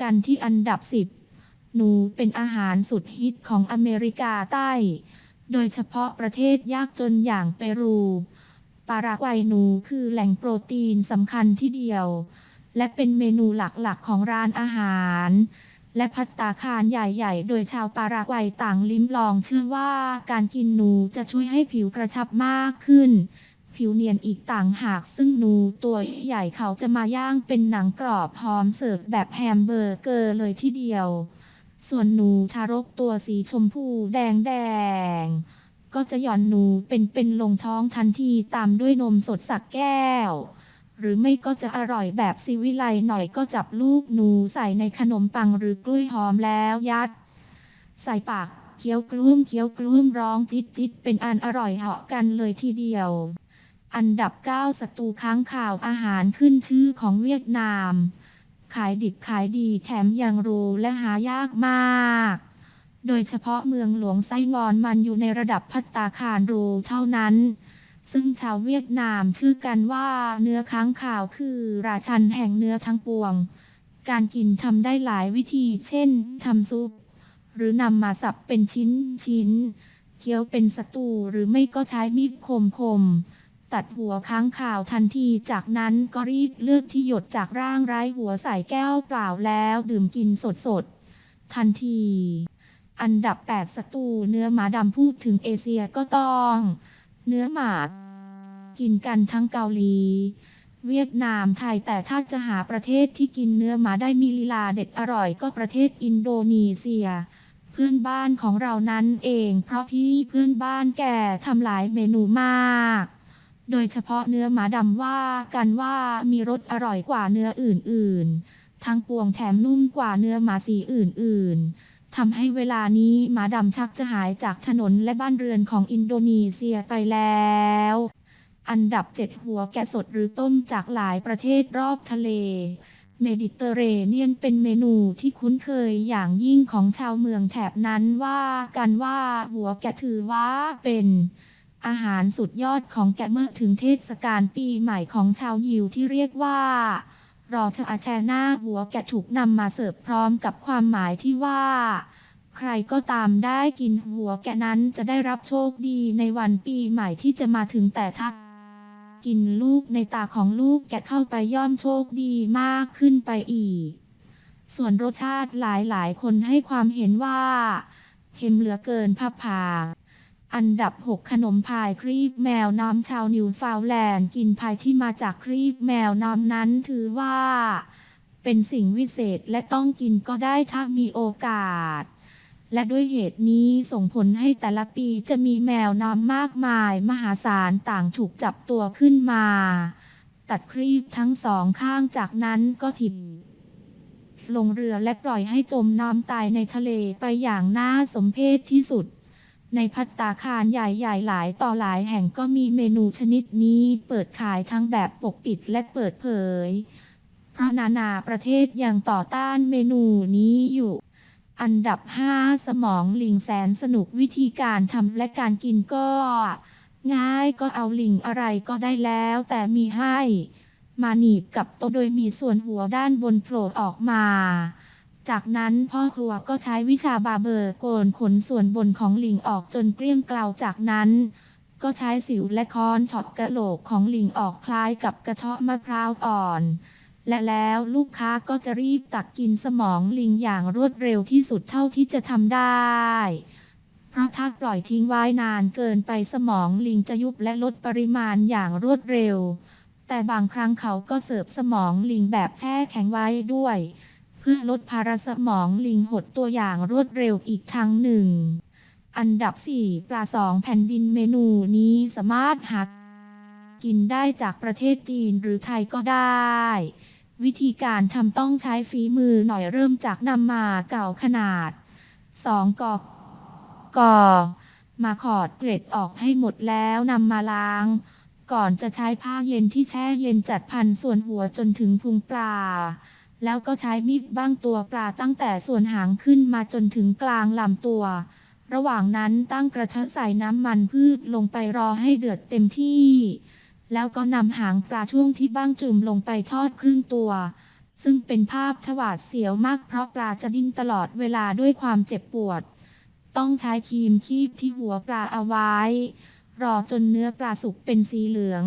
กันที่อันดับ 10 หนูเป็นอาหารสุดฮิตของอเมริกาใต้ โดยเฉพาะประเทศยากจนอย่างเปรูปารากวัยหนูคือแหล่งโปรตีนสำคัญที่เดียว และเป็นเมนูหลักๆของร้านอาหาร และพัตตาคารใหญ่ๆ โดยชาวปารากวัยต่างลิ้มลองเชื่อว่าการกินหนูจะช่วยให้ผิวกระชับมากขึ้น ผิวเนียนอีกต่างหากซึ่งนูตัวใหญ่เขาจะมาย่างเป็นหนังกรอบพร้อมเสิร์ฟแบบแฮมเบอร์เกอร์เลยทีเดียว ส่วนหนูทารกตัวสีชมพูแดงแดงก็จะหย่อนหนูเป็นๆลงท้องทันทีตามด้วยนมสดสักแก้ว หรือไม่ก็จะอร่อยแบบซีวิไลหน่อยก็จับลูกหนูใส่ในขนมปังหรือกล้วยหอมแล้วยัด ใส่ปากเคี้ยวกลุ้มเคี้ยวกลุ้มร้องจิตจิตเป็นอันอร่อยเหาะกันเลยทีเดียว อันดับ9สตูค้างข่าวอาหารขึ้นชื่อของเวียดนาม ขายดิบขายดีแถมยังรูและหายากมาก โดยเฉพาะเมืองหลวงไส้งอนมันอยู่ในระดับพัตตาคารรูเท่านั้น ซึ่งชาวเวียดนามชื่อกันว่าเนื้อค้างข่าวคือราชันแห่งเนื้อทั้งปวง การกินทำได้หลายวิธี เช่นทำซุป หรือนำมาสับเป็นชิ้นชิ้นเคี้ยวเป็นสตูหรือไม่ก็ใช้มีดคมคม ตัดหัวค้างข่าวทันทีจากนั้นก็รีดเลือดที่หยดจากร่างไร้หัวใส่แก้วเปล่าแล้วดื่มกินสดๆ ทันที อันดับ 8 สตูเนื้อหมาดำพูดถึงเอเชียก็ต้อง เนื้อหมากินกันทั้งเกาหลี เวียดนามไทยแต่ถ้าจะหาประเทศที่กินเนื้อหมาได้มีลีลาเด็ดอร่อยก็ประเทศอินโดนีเซียเพื่อนบ้านของเรานั้นเอง เพราะพี่เพื่อนบ้านแก่ทำหลายเมนูมาก โดยเฉพาะเนื้อหมาดำว่ากันว่ามีรสอร่อยกว่าเนื้ออื่นๆ ทั้งปวงแถมนุ่มกว่าเนื้อหมาสีอื่นๆทำให้เวลานี้หมาดำชักจะหายจากถนนและบ้านเรือนของอินโดนีเซียไปแล้ว อันดับ 7 หัวแกะสดหรือต้มจากหลายประเทศรอบทะเลเมดิเตอร์เรเนียนเป็นเมนูที่คุ้นเคยอย่างยิ่งของชาวเมืองแถบนั้นว่ากันว่าหัวแกะถือว่าเป็น อาหารสุดยอดของแกะเมื่อถึงเทศกาลปีใหม่ของชาวยิวที่เรียกว่ารอชาแชหน้าหัวแกะถูกนำมาเสิร์ฟพร้อมกับความหมายที่ว่า ใครก็ตามได้กินหัวแกนั้นจะได้รับโชคดีในวันปีใหม่ที่จะมาถึงแต่ถ้ากินลูกในตาของลูกแกะเข้าไปย่อมโชคดีมากขึ้นไปอีก ส่วนรสชาติหลายๆคนให้ความเห็นว่า เค็มเหลือเกินพับผา อันดับ 6 ขนมพายครีบแมวน้ำชาวนิวฟาวแลนด์กินพายที่มาจากครีบแมวน้ำนั้นถือว่า เป็นสิ่งวิเศษและต้องกินก็ได้ถ้ามีโอกาส และด้วยเหตุนี้ส่งผลให้แต่ละปีจะมีแมวน้ำมากมาย มหาศาลต่างถูกจับตัวขึ้นมา ตัดครีบทั้งสองข้างจากนั้นก็ถิ่มลงเรือและปล่อยให้จมน้ำตายในทะเลไปอย่างน่าสมเพชที่สุด ในพัตตาคารใหญ่ๆ หลายต่อหลายแห่งก็มีเมนูชนิดนี้เปิดขายทั้งแบบปกปิดและเปิดเผย เพราะนานาประเทศยังต่อต้านเมนูนี้อยู่ อันดับ 5 สมองลิงแสนสนุกวิธีการทำและการกินก็ ง่ายก็เอาลิงอะไรก็ได้แล้วแต่มีให้ มาหนีบกับโตโดยมีส่วนหัวด้านบนโผล่ออกมา จากนั้นพ่อครัวก็ใช้วิชาบาเบอร์โกนขนส่วนบนของลิงออกจนเกลี้ยงเกลาจากนั้น ก็ใช้สิวและค้อนช็อตกระโหลกของลิงออกคล้ายกับกระเทาะมะพร้าวอ่อน และแล้วลูกค้าก็จะรีบตักกินสมองลิงอย่างรวดเร็วที่สุดเท่าที่จะทำได้ เพราะถ้าปล่อยทิ้งไว้นานเกินไปสมองลิงจะยุบและลดปริมาณอย่างรวดเร็ว แต่บางครั้งเขาก็เสิร์ฟสมองลิงแบบแช่แข็งไว้ด้วย เพื่อลดภาระสมองลิงหดตัวอย่างรวดเร็วอีกทางหนึ่ง อันดับ 4 ปลาสองแผ่นดินเมนูนี้สามารถหากินได้จากประเทศจีนหรือไทยก็ได้ วิธีการทำต้องใช้ฝีมือหน่อยเริ่มจากนำมาเก่าขนาด 2กอกกอมาขอดเกล็ดออกให้หมดแล้วนำมาล้าง ก่อนจะใช้ผ้าเย็นที่แช่เย็นจัดพันส่วนหัวจนถึงพุงปลา แล้วก็ใช้มีดบ้างตัวปลาตั้งแต่ส่วนหางขึ้นมาจนถึงกลางลำตัว ระหว่างนั้นตั้งกระทะใส่น้ำมันพืชลงไปรอให้เดือดเต็มที่ แล้วก็นำหางปลาช่วงที่บ้างจุ่มลงไปทอดครึ่งตัว ซึ่งเป็นภาพถวาดเสียวมากเพราะปลาจะดิ้นตลอดเวลาด้วยความเจ็บปวด ต้องใช้ครีมคีบที่หัวปลาเอาไว้ รอจนเนื้อปลาสุกเป็นสีเหลือง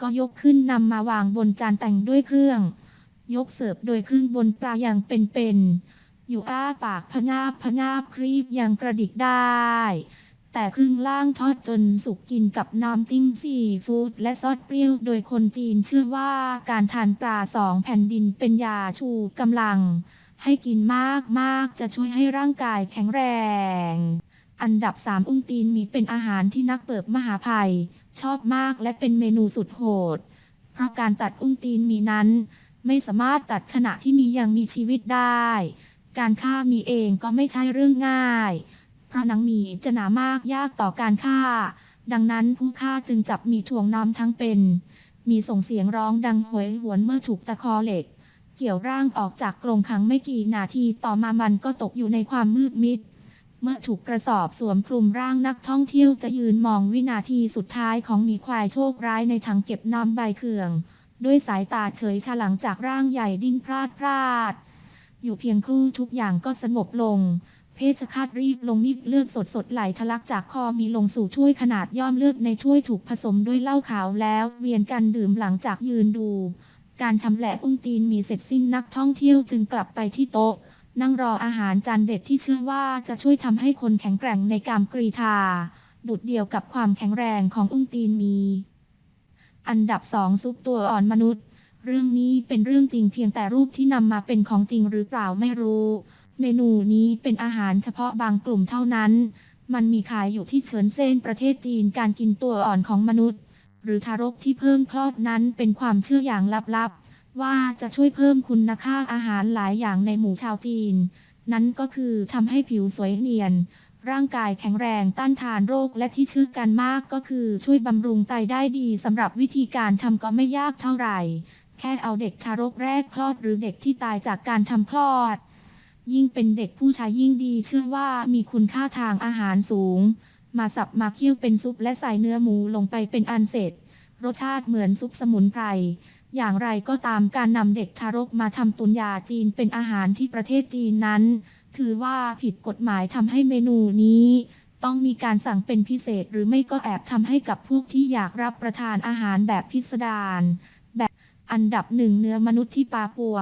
ก็ยกขึ้นนำมาวางบนจานแต่งด้วยเครื่อง ยกเสิร์ฟโดยครึ่งบนปลาอย่างเป็นๆ อยู่อ้าปากพงาบพงาบครีบยังกระดิกได้ แต่ครึ่งล่างทอดจนสุกกินกับน้ำจิ้มซีฟู้ดและซอสเปรี้ยวโดยคนจีนเชื่อว่าการทานปลาสองแผ่นดินเป็นยาชูกำลัง ให้กินมากมากๆจะช่วยให้ร่างกายแข็งแรง อันดับ 3 อุ้งตีนมีเป็นอาหารที่นักเปิบมหาภัย ชอบมากและเป็นเมนูสุดโหด เพราะการตัดอุ้งตีนมีนั้น ไม่สามารถตัดขณะที่มียังมีชีวิตได้ การฆ่ามีเองก็ไม่ใช่เรื่องง่าย เพราะนังมีจะหนามากยากต่อการฆ่า ดังนั้นผู้ฆ่าจึงจับมีถ่วงน้ำทั้งเป็น มีส่งเสียงร้องดังโหยหวนเมื่อถูกตะคอเหล็ก เกี่ยวร่างออกจากกรงขังไม่กี่นาทีต่อมามันก็ตกอยู่ในความมืดมิดเมื่อถูกกระสอบสวมคลุมร่างนักท่องเที่ยวจะยืนมองวินาทีสุดท้ายของมีควายโชคร้ายในถังเก็บน้ำใบเขื่อง ด้วยสายตาเฉยชาหลังจากร่างใหญ่ดิ้นพลาดพลาด อยู่เพียงครู่ทุกอย่างก็สงบลง เพชคาตรีบลงมีดเลือดสดสดๆไหลทะลักจากคอมีลงสู่ถ้วยขนาดย่อมเลือดในถ้วยถูกผสมด้วยเหล้าขาวแล้วเวียนกันดื่มหลังจากยืนดู การชำแหละอุ้งตีนมีเสร็จสิ้นนักท่องเที่ยวจึงกลับไปที่โต๊ะ นั่งรออาหารจานเด็ดที่เชื่อว่าจะช่วยทำให้คนแข็งแกร่งในกามกรีธาดุดเดียวกับความแข็งแรงของอุ้งตีนมี อันดับสองซุปตัวอ่อนมนุษย์ เรื่องนี้เป็นเรื่องจริงเพียงแต่รูปที่นำมาเป็นของจริงหรือเปล่าไม่รู้ เมนูนี้เป็นอาหารเฉพาะบางกลุ่มเท่านั้น มันมีขายอยู่ที่เฉินเซนประเทศจีนการกินตัวอ่อนของมนุษย์ หรือทารกที่เพิ่งคลอดนั้นเป็นความเชื่ออย่างลับๆ ว่าจะช่วยเพิ่มคุณค่าอาหารหลายอย่างในหมู่ชาวจีน นั้นก็คือทำให้ผิวสวยเนียน ร่างกายแข็งแรงต้านทานโรคและที่เชื่อกันมากก็คือช่วยบำรุงไตได้ดีสำหรับวิธีการทำก็ไม่ยากเท่าไหร่ แค่เอาเด็กทารกแรกคลอดหรือเด็กที่ตายจากการทำคลอด ยิ่งเป็นเด็กผู้ชายยิ่งดีเชื่อว่ามีคุณค่าทางอาหารสูง มาสับมาเคี่ยวเป็นซุปและใส่เนื้อหมูลงไปเป็นอันเสร็จ รสชาติเหมือนซุปสมุนไพรอย่างไรก็ตามการนำเด็กทารกมาทำตุนยาจีนเป็นอาหารที่ประเทศจีนนั้น ถือว่าผิดกฎหมายทำให้เมนูนี้ ต้องมีการสั่งเป็นพิเศษหรือไม่ก็แอบทำให้กับพวกที่อยากรับประทานอาหารแบบพิสดารแบบอันดับหนึ่งเนื้อมนุษย์ที่ปาปัว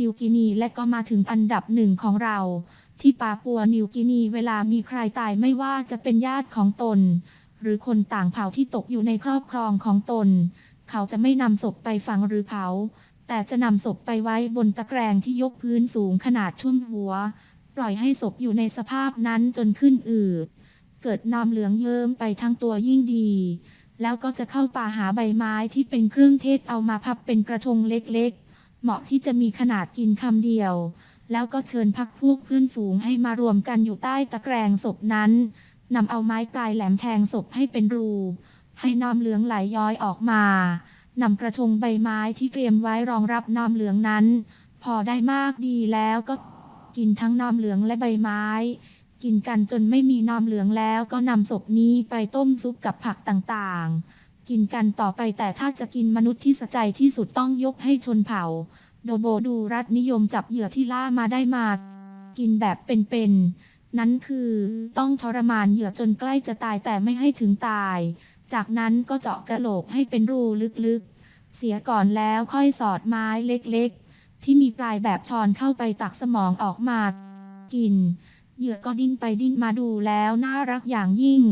นิวกินีและก็มาถึงอันดับหนึ่งของเรา ที่ปาปัวนิวกินีเวลามีใครตายไม่ว่าจะเป็นญาติของตน หรือคนต่างเผ่าที่ตกอยู่ในครอบครองของตน เขาจะไม่นำศพไปฝังหรือเผา แต่จะนำศพไปไว้บนตะแกรงที่ยกพื้นสูงขนาดท่วมหัว ปล่อยให้ศพอยู่ในสภาพนั้นจนขึ้นอืด เกิดน้ำเหลืองเยิ้มไปทั้งตัวยิ่งดี แล้วก็จะเข้าป่าหาใบไม้ที่เป็นเครื่องเทศเอามาพับเป็นกระทงเล็กๆ เหมาะที่จะมีขนาดกินคำเดียว แล้วก็เชิญพักพวกเพื่อนฝูงให้มารวมกันอยู่ใต้ตะแกรงศพนั้นนำเอาไม้ปลายแหลมแทงศพให้เป็นรู ให้น้ำเหลืองไหลย้อยออกมา นำกระทงใบไม้ที่เตรียมไว้รองรับน้ำเหลืองนั้น พอได้มากดีแล้วก็กินทั้งน้ำเหลืองและใบไม้ กินกันจนไม่มีน้ำเหลืองแล้วก็นำศพนี้ไปต้มซุปกับผักต่างๆ กินกันต่อไปแต่ถ้าจะกินมนุษย์ที่สะใจที่สุดต้องยกให้ชนเผ่า โดโบดูรัฐนิยมจับเหยื่อที่ล่ามาได้มา กินแบบเป็นๆนั้นคือต้องทรมานเหยื่อจนใกล้จะตายแต่ไม่ให้ถึงตาย จากนั้นก็เจาะกระโหลกให้เป็นรูลึกๆ เสียก่อนแล้วค่อยสอดไม้เล็กๆ ที่มีปลายแบบช้อนเข้าไปตักสมองออกมา กิน เหยื่อก็ดิ้นไปดิ้นมาดูแล้วน่ารักอย่างยิ่ง